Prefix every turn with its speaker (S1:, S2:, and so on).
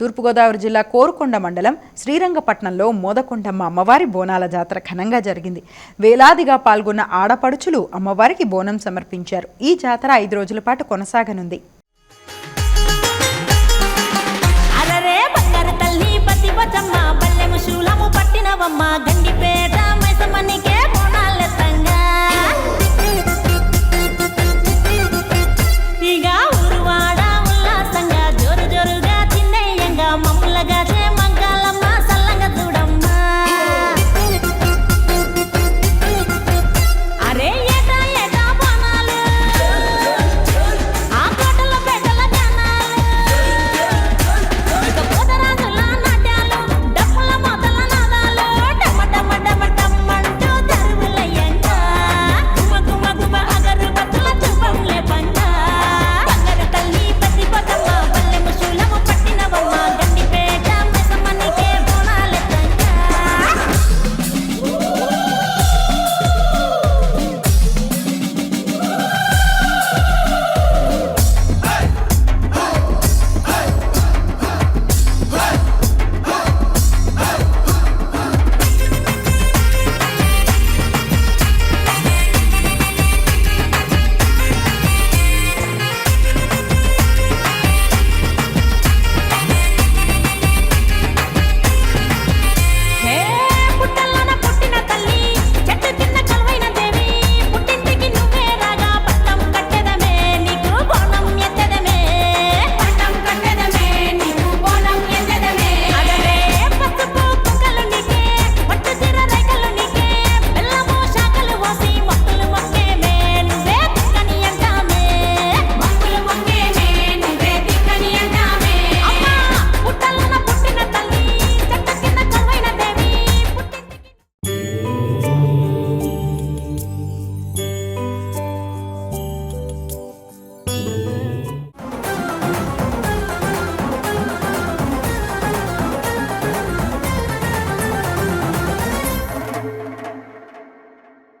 S1: తూర్పుగోదావరి జిల్లా కోరుకొండ మండలం శ్రీరంగపట్నంలో మోదకొండమ్మ అమ్మవారి బోనాల జాతర ఘనంగా జరిగింది. వేలాదిగా పాల్గొన్న ఆడపడుచులు అమ్మవారికి బోనం సమర్పించారు. ఈ జాతర ఐదు రోజుల పాటు కొనసాగనుంది.
S2: అరరే గండిపే